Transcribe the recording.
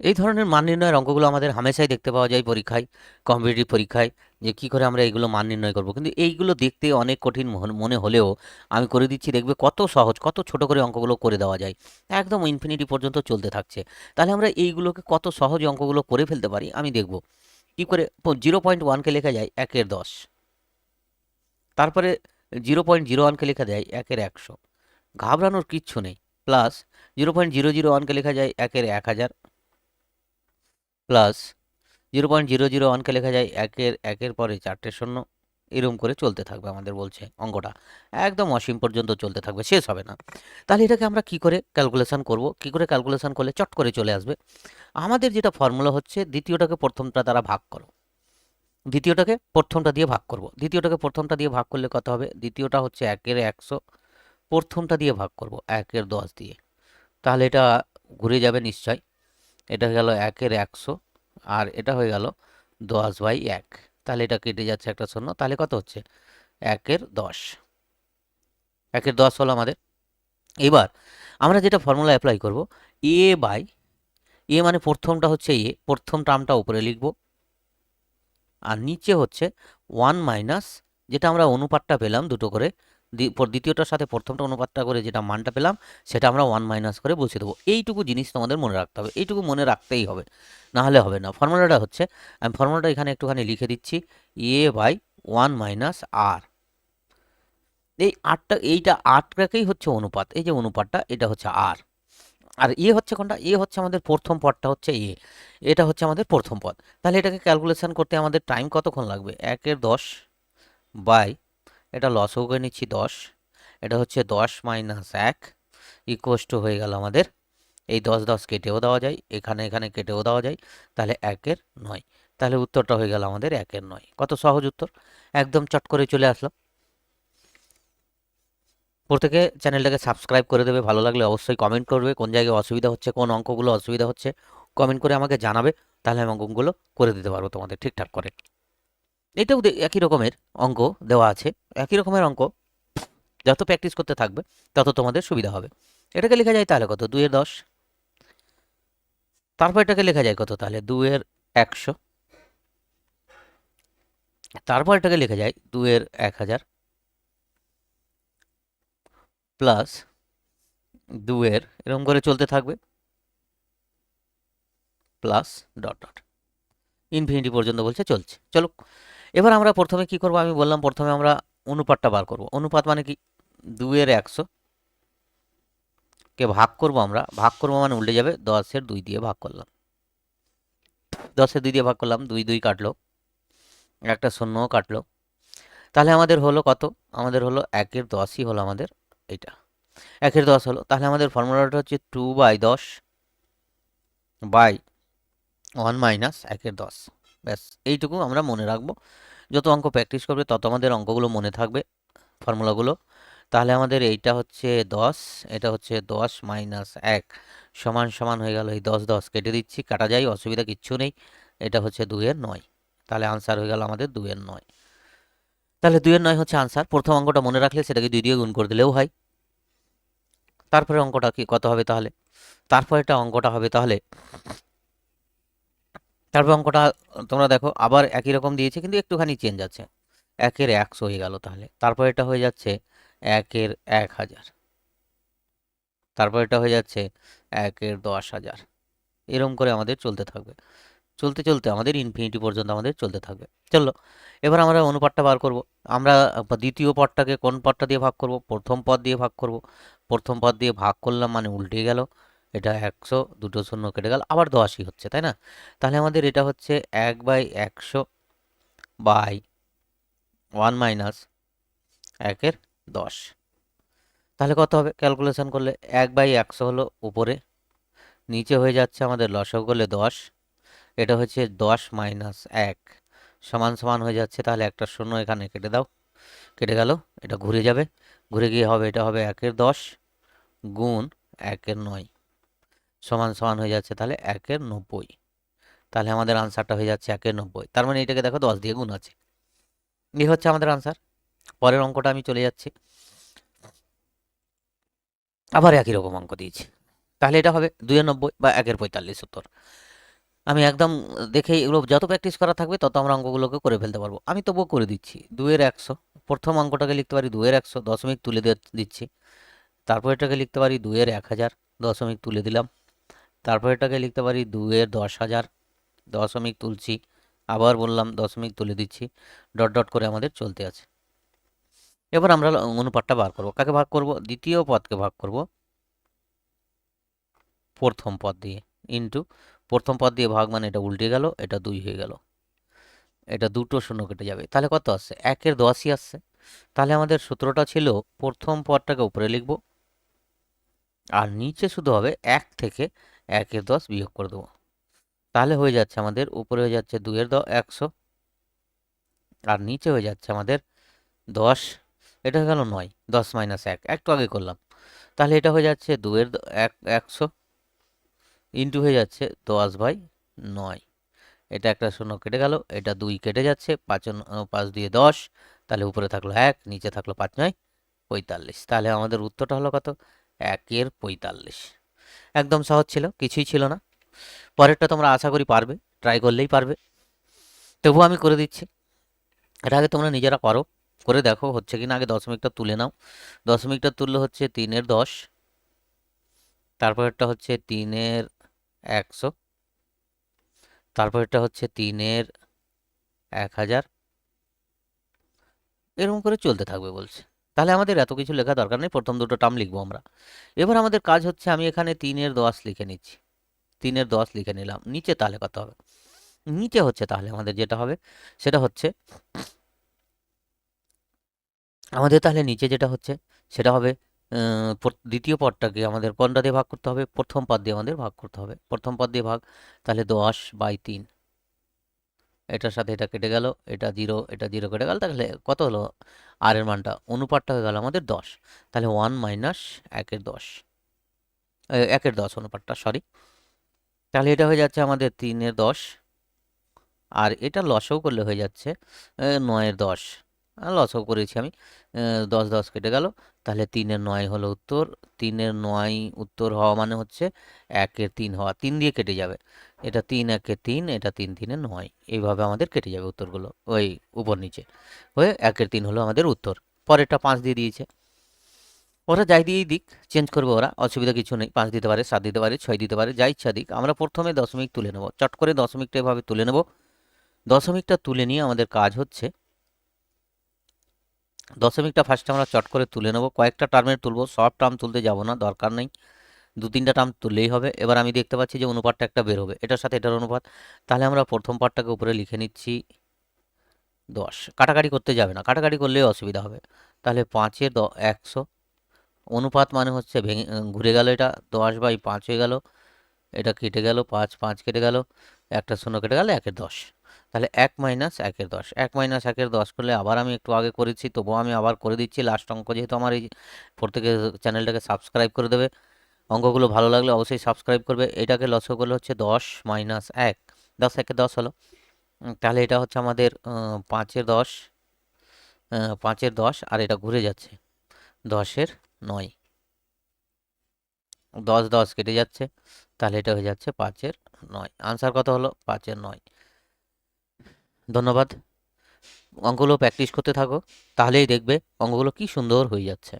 এই ধরনের মান নির্ণয়ের অঙ্কগুলো আমাদের হামেশাই দেখতে পাওয়া যায় পরীক্ষায়, কম্পিটিটিভ পরীক্ষায়, যে কী করে আমরা এইগুলো মান নির্ণয় করব। কিন্তু এইগুলো দেখতে অনেক কঠিন মনে হলেও আমি করে দিচ্ছি, দেখবে কত সহজ, কত ছোট করে অঙ্কগুলো করে দেওয়া যায়। একদম ইনফিনিটি পর্যন্ত চলতে থাকছে। তাহলে আমরা এইগুলোকে কত সহজ অঙ্কগুলো করে ফেলতে পারি আমি দেখব। কি করে? জিরো পয়েন্ট ওয়ানকে লেখা যায় একের দশ। তারপরে জিরো পয়েন্ট জিরো ওয়ানকে লেখা যায় একের একশো। ঘাবড়ানোর কিচ্ছু নেই। Plus zero point zero zero ওয়ানকে লেখা যায় একের এক হাজার। Plus zero point zero zero ওয়ানকে লেখা যায় একের একের পরে চারটে শূন্য। এরকম করে চলতে থাকবে আমাদের বলছে অঙ্কটা। একদম অসীম পর্যন্ত চলতে থাকবে, শেষ হবে না। তাহলে এটাকে আমরা কি করে ক্যালকুলেশন করব? কি করে ক্যালকুলেশন করলে চট করে চলে আসবে? আমাদের যেটা ফর্মুলা হচ্ছে, দ্বিতীয়টাকে প্রথমটা দ্বারা ভাগ করো। দ্বিতীয়টাকে প্রথমটা দিয়ে ভাগ করব। দ্বিতীয়টাকে প্রথমটা দিয়ে ভাগ করলে কত হবে? দ্বিতীয়টা হচ্ছে একের একশো। প্রথমটা দিয়ে ভাগ করব, একের দশ দিয়ে। তাহলে এটা ঘুরে যাবে নিশ্চয়। এটা হয়ে গেল একের একশো আর এটা হয়ে গেল দশ বাই এক। তাহলে এটা কেটে যাচ্ছে একটা শূন্য, তাহলে কত হচ্ছে? একের দশ। একের দশ হলো আমাদের। এবার আমরা যেটা ফর্মুলা অ্যাপ্লাই করব এ বাই এ মানে প্রথমটা হচ্ছে এ প্রথম টার্মটা উপরে লিখব। আর নিচে হচ্ছে ওয়ান মাইনাস যেটা আমরা অনুপাতটা পেলাম দুটো করে দ্বিতীয়টার সাথে প্রথমটা অনুপাতটা করে যেটা মানটা পেলাম, সেটা আমরা ওয়ান মাইনাস করে বসিয়ে দেবো। এইটুকু জিনিস তোমাদের মনে রাখতে হবে, এইটুকু মনে রাখতেই হবে, না হলে হবে না। ফর্মুলাটা হচ্ছে, আমি ফর্মুলাটা এখানে একটুখানি লিখে দিচ্ছি a by one minus r এই আটটা, এইটা আটটাকেই হচ্ছে অনুপাত, এই যে অনুপাতটা, এটা হচ্ছে আর আর এ হচ্ছে কোনটা? এ হচ্ছে আমাদের প্রথম পদটা হচ্ছে এ এটা হচ্ছে আমাদের প্রথম পদ। তাহলে এটাকে ক্যালকুলেশন করতে আমাদের টাইম কতক্ষণ লাগবে? একের দশ বাই এটা লসও করে নিচ্ছি দশ। এটা হচ্ছে দশ মাইনাস এক ইকুয়াস টু হয়ে গেল আমাদের এই দশ দশ কেটেও দেওয়া যায়, এখানে এখানে কেটেও দেওয়া যায়, তাহলে একের নয়। তাহলে উত্তরটা হয়ে গেল আমাদের একের নয়। কত সহজ উত্তর? একদম চট করে চলে আসলাম। প্রত্যেকে চ্যানেলটাকে সাবস্ক্রাইব করে দেবে, ভালো লাগলে অবশ্যই কমেন্ট করবে, কোন জায়গায় অসুবিধা হচ্ছে, কোন অঙ্কগুলো অসুবিধা হচ্ছে কমেন্ট করে আমাকে জানাবে, তাহলে আমি অঙ্কগুলো করে দিতে পারব তোমাদের ঠিকঠাক করে। এটাও একই রকমের অঙ্ক দেওয়া আছে, একই রকমের অঙ্ক। যত প্র্যাকটিস করতে থাকবে, তত তোমাদের সুবিধা হবে। এটাকে লেখা যায় তাহলে কত? দুইয়ের দশ। তারপর এটাকে লেখা যায় কত? তাহলে দুয়ের একশো। তারপর এটাকে লেখা যায় দুয়ের এক হাজার। প্লাস দুয়ের এরকম করে চলতে থাকবে। প্লাস ডট ডট ইনফিনিটি পর্যন্ত বলছে চলছে। চলো এবার আমরা প্রথমে কি করব? আমি বললাম প্রথমে আমরা অনুপাতটা বার করব। অনুপাত মানে কি? দুইয়ের একশো কে ভাগ করব আমরা। ভাগ করব মানে উল্টে যাবে দশের দুই দিয়ে ভাগ করলাম। দশের দুই দিয়ে ভাগ করলাম, দুই দুই কাটলো। একটা শূন্যও কাটলো। তাহলে আমাদের হলো কত? আমাদের হলো একের দশই হলো আমাদের এটা একের দশ হলো। তাহলে আমাদের ফর্মুলাটা হচ্ছে টু বাই দশ বাই ওয়ান মাইনাস একের দশ। ব্যাস, এইটুকু আমরা মনে রাখব। যত অঙ্ক প্র্যাকটিস করবে, তত আমাদের অঙ্কগুলো মনে থাকবে, ফর্মুলাগুলো। তাহলে আমাদের এইটা হচ্ছে দশ, এটা হচ্ছে দশ মাইনাস এক। সমান সমান হয়ে গেল এই দশ দশ। কেটে দিচ্ছি, কাটা যায়, অসুবিধা কিচ্ছু নেই। এটা হচ্ছে দুইয়ের নয়। তাহলে আনসার হয়ে গেল আমাদের দুইয়ের নয়। তাহলে দুইয়ের নয় হচ্ছে আনসার প্রথম অঙ্কটা মনে রাখলে সেটাকে দুই দিয়ে গুণ করে দিলেও হয়। তারপরে অঙ্কটা কি, কত হবে তাহলে? তারপরে এটা অঙ্কটা হবে তাহলে তারপর অঙ্কটা তোমরা দেখো, আবার একই রকম দিয়েছে, কিন্তু একটুখানি চেঞ্জ আছে। একের একশো হয়ে গেল তাহলে। তারপর এটা হয়ে যাচ্ছে একের এক হাজার। তারপর এটা হয়ে যাচ্ছে একের দশ হাজার। এরকম করে আমাদের চলতে থাকবে। চলতে চলতে আমাদের ইনফিনিটি পর্যন্ত আমাদের চলতে থাকবে। চলো, এবার আমরা অনুপাতটা বার করব। আমরা দ্বিতীয় পদটাকে কোন পদটা দিয়ে ভাগ করব? প্রথম পদ দিয়ে ভাগ করব। প্রথম পদ দিয়ে ভাগ করলাম মানে উল্টে গেল। এটা একশো, দুটো শূন্য কেটে গেল, আবার দশই হচ্ছে, তাই না? তাহলে আমাদের এটা হচ্ছে এক বাই একশো বাই ওয়ান মাইনাস একের দশ। তাহলে কত হবে? ক্যালকুলেশন করলে এক বাই একশো হলো উপরে, নিচে হয়ে যাচ্ছে আমাদের লসক করলে দশ, এটা হচ্ছে দশ মাইনাস এক, সমান সমান হয়ে যাচ্ছে, তাহলে একটা শূন্য এখানে কেটে দাও, কেটে গেল, এটা ঘুরে যাবে, ঘুরে গিয়ে হবে, এটা হবে একের দশ গুণ একের নয়। সমান সমান হয়ে যাচ্ছে তাহলে একের নব্বই। তাহলে আমাদের আনসারটা হয়ে যাচ্ছে একের নব্বই। তার মানে এটাকে দেখো দশ দিয়ে গুণ আছে। এই হচ্ছে আমাদের আনসার পরের অঙ্কটা আমি চলে যাচ্ছি। আবার একই রকম অঙ্ক দিয়েছি। তাহলে এটা হবে দুইয়ের নব্বই বা একের পঁয়তাল্লিশ উত্তর। আমি একদম দেখে এগুলো যত প্র্যাকটিস করা থাকবে তত আমরা অঙ্কগুলোকে করে ফেলতে পারব। আমি তবুও করে দিচ্ছি। দুয়ের একশো। প্রথম অঙ্কটাকে লিখতে পারি দুয়ের একশো, দশমিক তুলে দিচ্ছি। তারপর এটাকে লিখতে পারি দুয়ের এক হাজার, দশমিক তুলে দিলাম। তারপর এটাকে লিখতে পারি দুয়ের দশ হাজার, দশমিক তুলছি, আবার বললাম দশমিক তুলে দিচ্ছি, ডট ডট করে আমাদের চলতে আছে। এবার আমরা অনুপাতটা বার করব। কাকে ভাগ করব? দ্বিতীয় পদকে ভাগ করব। প্রথম পদ দিয়ে ইন্টু প্রথম পদ দিয়ে ভাগ মানে এটা উল্টে গেল, এটা দুই হয়ে গেল। এটা দুটো শূন্য কেটে যাবে। তাহলে কত আসছে? একের দশই আসছে। তাহলে আমাদের সূত্রটা ছিল প্রথম পদটাকে উপরে লিখব, আর নিচে শুধু হবে এক থেকে একের দশ বিয়োগ করে দেবো। তাহলে হয়ে যাচ্ছে আমাদের, উপরে হয়ে যাচ্ছে দুইয়ের দ, একশো। আর নিচে হয়ে যাচ্ছে আমাদের দশ। এটা হয়ে গেল নয়, দশ মাইনাস এক, একটু আগে করলাম। তাহলে এটা হয়ে যাচ্ছে দুয়ের এক, একশো ইন্টু হয়ে যাচ্ছে দশ বাই নয়। এটা একটা শূন্য কেটে গেল, এটা দুই কেটে যাচ্ছে, পাঁচ পাঁচ দিয়ে দশ, তাহলে উপরে থাকল এক, নিচে থাকল পাঁচ, নয়, পঁয়তাল্লিশ। তাহলে আমাদের উত্তরটা হলো কত? একের পঁয়তাল্লিশ। একদম সহজ ছিল, কিছুই ছিল না। পরেরটা তোমরা আশা করি পারবে ট্রাই করলেই পারবে। তবুও আমি করে দিচ্ছি। এটা আগে তোমরা নিজেরা করো, করে দেখো হচ্ছে কি না আগে দশমিকটা তুলে নাও। দশমিকটা তুললে হচ্ছে তিনের দশ, তারপরেরটা হচ্ছে তিনের একশো, তারপরেরটা হচ্ছে তিনের এক হাজার। এরকম করে চলতে থাকবে বলছে। তাহলে আমাদের এত কিছু লেখা দরকার নেই, প্রথম দুটো টার্ম লিখব আমরা। এবার আমাদের কাজ হচ্ছে আমি এখানে তিনের দশ লিখে নিচ্ছি। তিনের দশ লিখে নিলাম। নিচে তাহলে কত হবে? নিচে হচ্ছে তাহলে আমাদের যেটা হবে, সেটা হচ্ছে আমাদের তাহলে নিচে যেটা হচ্ছে, সেটা হবে দ্বিতীয় পদটাকে আমাদের কোনটা দিয়ে ভাগ করতে হবে? প্রথম পদ দিয়ে আমাদের ভাগ করতে হবে। প্রথম পদ দিয়ে ভাগ তাহলে দশ বাই তিন। এটার সাথে এটা কেটে গেল, এটা জিরো এটা জিরো কেটে গেল, তাহলে কত হলো? আর এর মানটা, অনুপাতটা হয়ে গেল আমাদের দশ। তাহলে ওয়ান মাইনাস একের দশ। একের দশ অনুপাতটা সরি তাহলে এটা হয়ে যাচ্ছে আমাদের তিনের দশ। আর এটা লসও করলে হয়ে যাচ্ছে নয়ের দশ। লসও করেছি আমি। দশ দশ কেটে গেল। তাহলে তিনের নয় হলো উত্তর। তিনের নয় উত্তর হওয়া মানে হচ্ছে একের তিন হওয়া। তিন দিয়ে কেটে যাবে। এটা তিন একে তিন, এটা তিন তিনে নয়। এইভাবে আমাদের কেটে যাবে উত্তরগুলো ওই উপর নিচে। হয়ে একের তিন হলো আমাদের উত্তর। পরেরটা পাঁচ দিয়ে দিয়েছে। ওরা যাই দিয়েই দিক চেঞ্জ করবে ওরা। অসুবিধা কিছু নেই। পাঁচ দিতে পারে, সাত দিতে পারে, ছয় দিতে পারে, যা ইচ্ছা দিক। আমরা প্রথমে দশমিক তুলে নেব। চট করে দশমিকটা এভাবে তুলে নেব। দশমিকটা তুলে নিয়ে আমাদের কাজ হচ্ছে, দশমিকটা ফার্স্টে আমরা চট করে তুলে নেব। কয়েকটা টার্মের তুলবো। সব টার্ম তুলতে যাব না, দরকার নেই। দু তিনটা টার্ম তুললেই হবে। এবার আমি দেখতে পাচ্ছি যে অনুপাতটা একটা বের হবে। এটার সাথে এটার অনুপাত। তাহলে আমরা প্রথম পার্টটাকে উপরে লিখে নিচ্ছি দশ। কাটাকাটি করতে যাবে না। কাটাকাটি করলেও অসুবিধা হবে। তাহলে পাঁচে দ, একশো। অনুপাত মানে হচ্ছে ভেঙে ঘুরে গেল এটা। দশ বাই পাঁচ হয়ে গেল। এটা কেটে গেল। পাঁচ পাঁচ কেটে গেল। একটা শূন্য কেটে গেল, একের দশ। তাহলে এক মাইনাস একের দশ। এক মাইনাস একের দশ করলে আবার আমি একটু আগে করেছি, তবুও আমি আবার করে দিচ্ছি। লাস্ট অঙ্ক যেহেতু আমার এই প্রত্যেকে চ্যানেলটাকে সাবস্ক্রাইব করে দেবে। অঙ্কগুলো ভালো লাগলে অবশ্যই সাবস্ক্রাইব করবে। এটাকে লসও করলে হচ্ছে দশ মাইনাস এক। দশ একে দশ হলো। তাহলে এটা হচ্ছে আমাদের পাঁচের দশ পাঁচের দশ, আর এটা ঘুরে যাচ্ছে। দশের নয়। দশ দশ কেটে যাচ্ছে। তাহলে এটা হয়ে যাচ্ছে পাঁচের নয়। আনসার কত হলো? পাঁচের নয়। ধন্যবাদ। অঙ্কগুলো প্র্যাকটিস করতে থাকো। তাহলেই দেখবে অঙ্কগুলো কি সুন্দর হয়ে যাচ্ছে।